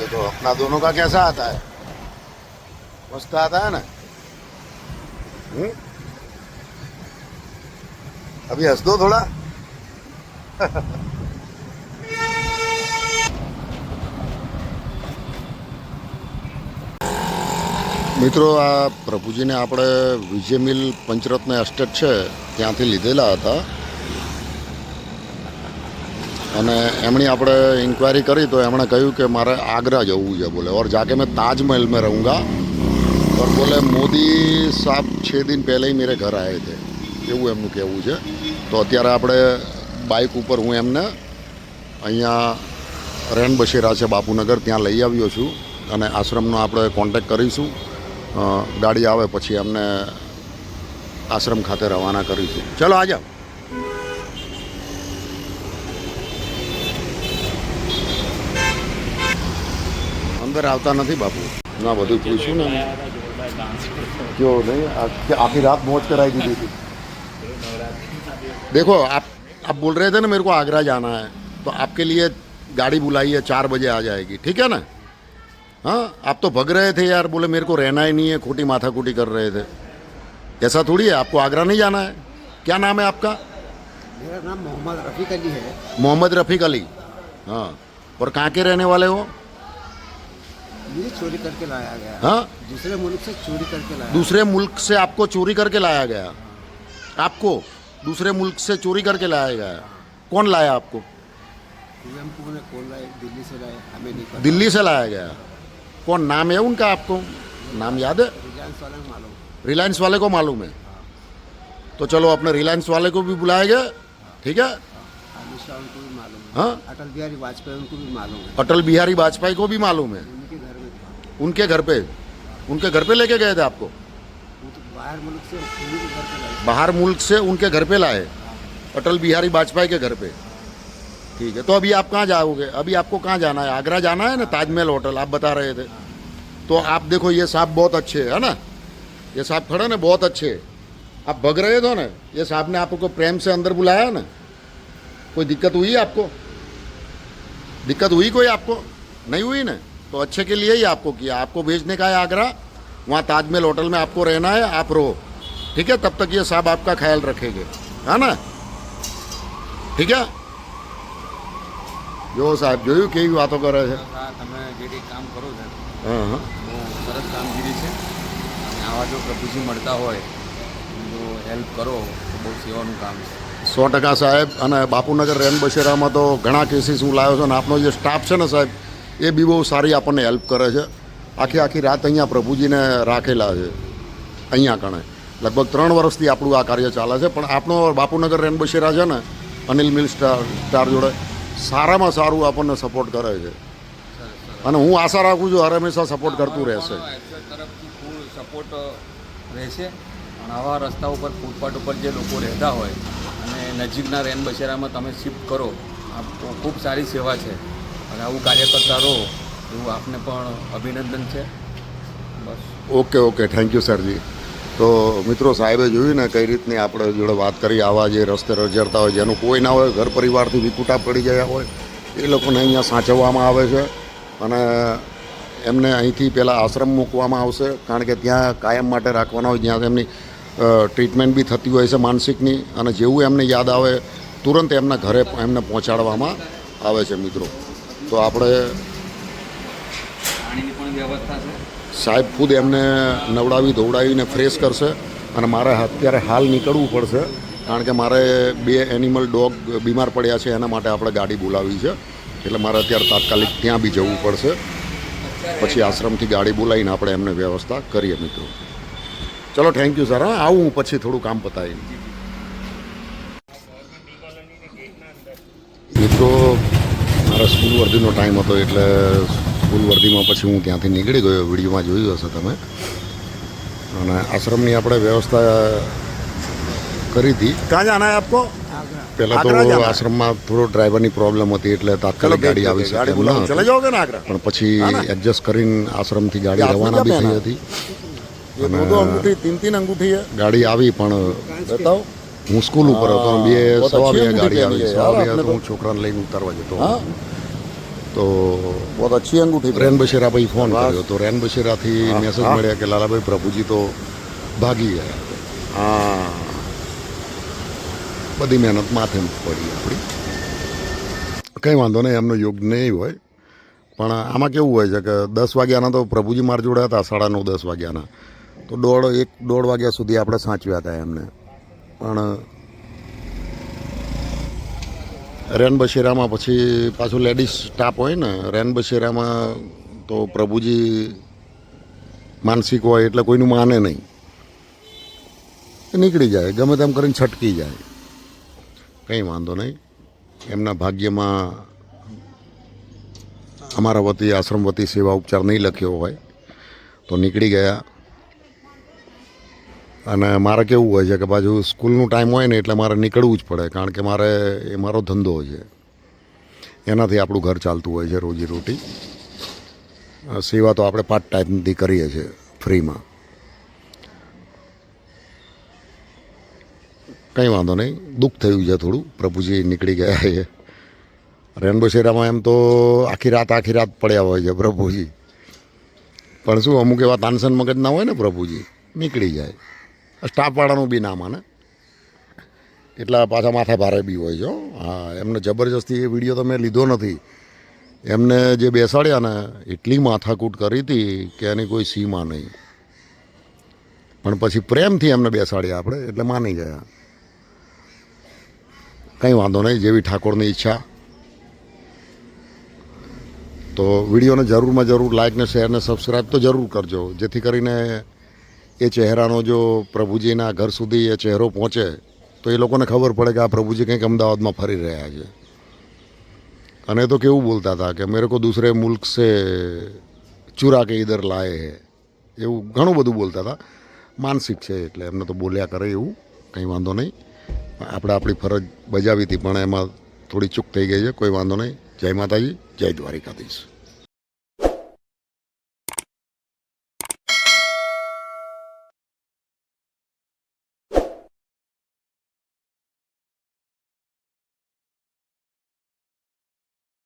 देखो अपना दोनों का कैसा आता है मस्त आता है ना हम्म? अभी हंस दो थोड़ा મિત્રો આ પ્રભુજીને આપણે વિજય મિલ પંચરત્ન એસ્ટેટ છે ત્યાંથી લીધેલા હતા અને એમણે આપણે ઇન્ક્વાયરી કરી તો એમણે કહ્યું કે મારે આગ્રા જવું છે બોલે. ઓર જાકે મેં તાજમહેલ મેં રહુંગા. ઓર બોલે, મોદી સાહેબ છ દિન પહેલાં મેરે ઘર આવે થે. એવું એમનું કહેવું છે. તો અત્યારે આપણે બાઇક ઉપર હું એમને અહીંયા રેન બશેરા છે બાપુનગર ત્યાં લઈ આવ્યો છું અને આશ્રમનો આપણે કોન્ટેક કરીશું. ગાડી આવે પછી એમને આશ્રમ ખાતે રવાના કરીશું. ચલો, આ જાઓ. અંદર આવતા નથી બાપુ ના બધું પૂછ્યું ને क्यों नहीं आ- आखिर रात मौज कराई दी थी देखो आप आप बोल रहे थे ना मेरे को आगरा जाना है तो आपके लिए गाड़ी बुलाई है चार बजे आ जाएगी ठीक है ना हाँ आप तो भग रहे थे यार बोले मेरे को रहना ही नहीं है खोटी माथा कूटी कर रहे थे ऐसा थोड़ी है आपको आगरा नहीं जाना है क्या नाम है आपका मेरा नाम मोहम्मद रफ़ीक अली है मोहम्मद रफ़ीक अली हाँ और कहाँ के रहने वाले हो चोरी करके लाया गया। हाँ? दूसरे मुल्क से चोरी करके लाया। दूसरे मुल्क से आपको चोरी करके लाया गया? आपको? दूसरे मुल्क से चोरी करके लाया गया? कौन लाया आपको? दिल्ली से लाए हमें नहीं पता। दिल्ली से लाया गया। कौन? नाम है उनका आपको? नाम याद है? रिलायंस वाले को मालूम। रिलायंस वाले को मालूम है। तो चलो अपने रिलायंस वाले को भी बुलाया गया। ठीक है? है। हाँ? अटल बिहारी वाजपेयी उनको भी मालूम है। अटल बिहारी वाजपेयी को भी मालूम है। उनके घर उनके पे उनके घर पे लेके गए थे आपको? तो बाहर मुल्क से उन्हीं घर पे लाए। बाहर मुल्क से उनके घर पे लाए अटल बिहारी वाजपेयी के घर पे। ठीक है तो अभी आप कहाँ जाओगे? अभी आपको कहाँ जाना है? आगरा जाना है ना? ताजमहल होटल आप बता रहे थे। तो आप देखो ये साहब बहुत अच्छे है ना? ये साहब खड़े ना बहुत अच्छे आप भग रहे थे ना ये साहब ने आपको प्रेम से अंदर बुलाया ना? कोई दिक्कत हुई आपको? दिक्कत हुई कोई आपको? नहीं हुई ना? तो अच्छे के लिए ही आपको किया आपको भेजने का है आगरा वहाँ ताजमहल होटल में आपको रहना है आप रहो ठीक है तब तक ये साहब आपका ख्याल रखेंगे है ना ठीक है જો સાહેબ જોયું કેવી વાતો કરે છે આ તમે જે કંઈ કામ કરો છો હા હા બહુ સરસ કામગીરી છે અને આવા જો પ્રભુજી મળતા હોય જો હેલ્પ કરો તો બહુ સેવાનું કામ છે સો ટકા સાહેબ અને બાપુનગર રેન બસેરામાં તો ઘણા કેસીસ હું લાવ્યો છું અને આપનો જે સ્ટાફ છે ને સાહેબ એ બી બહુ સારી આપણને હેલ્પ કરે છે. આખી આખી રાત અહીંયા પ્રભુજીને રાખેલા છે. અહીંયા કણે. લગભગ ત્રણ વર્ષથી આપણું આ કાર્ય ચાલે છે, પણ આપણો બાપુનગર રેનબશેરા છે ને, અનિલ મિલ સ્ટાર સ્ટાર જોડે સારામાં સારું આપણને સપોર્ટ કરે છે. અને હું આશા રાખું છું હર હંમેશા સપોર્ટ કરતું રહેશે. સપોર્ટ રહેશે. પણ આવા રસ્તા ઉપર, ફૂટપાથ ઉપર જે લોકો રહેતા હોય, અને નજીકના રેન બસેરામાં તમે શિફ્ટ કરો, આ ખૂબ સારી સેવા છે. અને આવું કાર્ય કરતા રહો, એવું આપને પણ અભિનંદન છે. બસ. ઓકે ઓકે, થેન્ક યુ સરજી. તો મિત્રો સાહેબે જોયું ને કઈ રીતની આપણે જોડે વાત કરી, આવા જે રસ્તે રજડતા હોય, જેનું કોઈ ના હોય, ઘર પરિવારથી વિકુટા પડી ગયા હોય, એ લોકોને અહીંયા સાચવવામાં આવે છે. અને એમને અહીંથી પહેલાં આશ્રમ મૂકવામાં આવશે, કારણ કે ત્યાં કાયમ માટે રાખવાના હોય, જ્યાં એમની ટ્રીટમેન્ટ બી થતી હોય છે માનસિકની, અને જેવું એમને યાદ આવે, તુરંત એમના ઘરે એમને પહોંચાડવામાં આવે છે મિત્રો. તો આપણે પાણીની પણ વ્યવસ્થા છે. સાહેબ ખુદ એમને નવડાવી ધોવડાવીને ફ્રેશ કરશે અને મારે અત્યારે હાલ નીકળવું પડશે. કારણ કે મારે બે એનિમલ ડોગ બીમાર પડ્યા છે એના માટે આપણે ગાડી બોલાવી છે. એટલે મારે અત્યારે તાત્કાલિક ત્યાં બી જવું પડશે. પછી આશ્રમથી ગાડી બોલાવીને આપણે એમને વ્યવસ્થા કરીએ મિત્રો. ચલો થેન્ક યુ સર હા આવું હું પછી થોડું કામ પતાવીને મિત્રો મારા સ્કૂલ વર્દીનો ટાઈમ હતો એટલે સ્કૂલ વર્દીમાં પછી હું ત્યાંથી નીકળી ગયો. વિડીયોમાં જોયું હશે તમે. અને આશ્રમની આપણે વ્યવસ્થા કરી હતી. ક્યાં જાના આપકો? પહેલા તો આશ્રમમાં થોડો ડ્રાઈવરની પ્રોબ્લેમ હતી એટલે તાત્કાલિક ગાડી આવી શકે પણ પછી એડજસ્ટ કરીને આશ્રમથી ગાડી રવાના બી થઈ હતી. અંગૂઠી તીન તીન અંગૂઠી ગાડી આવી પણ બતાવો. હું સ્કૂલ ઉપર હતો. બે સવા બે ગાડી આવી. સવા બે હું છોકરાને લઈને ઉતારવા જતો તો બહુ અચ્છી અંગૂઠી રેન બશેરા ભાઈ ફોન કર્યો તો રેન બશેરાથી મેસેજ મળ્યા કે લાલાભાઈ પ્રભુજી તો ભાગી ગયા. હા. બધી મહેનત માથે પડી આપણી. કંઈ વાંધો નહીં એમનો યોગ નહીં હોય. પણ આમાં કેવું હોય છે કે દસ વાગ્યાના તો પ્રભુજી માર જોડે હતા સાડા નવ દસ વાગ્યાના. તો દોઢ એક દોઢ વાગ્યા સુધી આપણે સાચવ્યા હતા એમને. પણ રેન બશેરામાં પછી પાછું લેડીઝ સ્ટાફ હોય ને, રેન બશેરામાં તો પ્રભુજી માનસિક હોય એટલે કોઈનું માને નહીં. નીકળી જાય, ગમે તેમ કરીને છટકી જાય. કંઈ વાંધો નહીં. એમના ભાગ્યમાં અમારા વતી, આશ્રમ વતી સેવા ઉપચાર નહીં લખ્યો હોય, તો નીકળી ગયા. અને મારે કેવું હોય છે કે પાછું સ્કૂલનું ટાઈમ હોય ને એટલે મારે નીકળવું જ પડે, કારણ કે મારે, એ મારો ધંધો છે. એનાથી આપણું ઘર ચાલતું હોય છે રોજીરોટી સેવા તો આપણે પાર્ટ ટાઈમથી કરીએ છીએ ફ્રીમાં કંઈ વાંધો નહીં, દુઃખ થયું છે થોડું, પ્રભુજી નીકળી ગયા છે. રેનબો શેરામાં એમ તો આખી રાત આખી રાત પડ્યા હોય છે પ્રભુજી. પણ શું, અમુક એવા તાનસન મગજના હોય ને પ્રભુજી, નીકળી જાય. સ્ટાફવાળાનું બી ના માને એટલા પાછા માથા ભારે બી હોય છે હા. એમને જબરજસ્તી એ વીડિયો તો મેં લીધો નથી. એમને જે બેસાડ્યા ને, એટલી માથાકૂટ કરી હતી કે એની કોઈ સીમા નહીં. પણ પછી પ્રેમથી એમને બેસાડ્યા આપણે, એટલે માની ગયા. કંઈ વાંધો નહીં, જેવી ઠાકોરની ઈચ્છા. તો વિડીયોને જરૂરમાં જરૂર લાઇક ને શેર ને સબસ્ક્રાઈબ તો જરૂર કરજો, જેથી કરીને એ ચહેરાનો જો પ્રભુજીના ઘર સુધી એ ચહેરો પહોંચે, તો એ લોકોને ખબર પડે કે આ પ્રભુજી કંઈક અમદાવાદમાં ફરી રહ્યા છે. અને તો કેવું બોલતા હતા કે મેરે કો દૂસરે મુલ્ક સે ચુરા કે ઇધર લાએ હે. એવું ઘણું બધું બોલતા હતા. માનસિક છે એટલે એમને તો બોલ્યા કરે એવું, કંઈ વાંધો નહીં. આપણે આપણી ફરજ બજાવી હતી, પણ એમાં થોડી ચૂક થઈ ગઈ છે, કોઈ વાંધો નહીં. જય માતાજી, જય દ્વારિકાધીશ.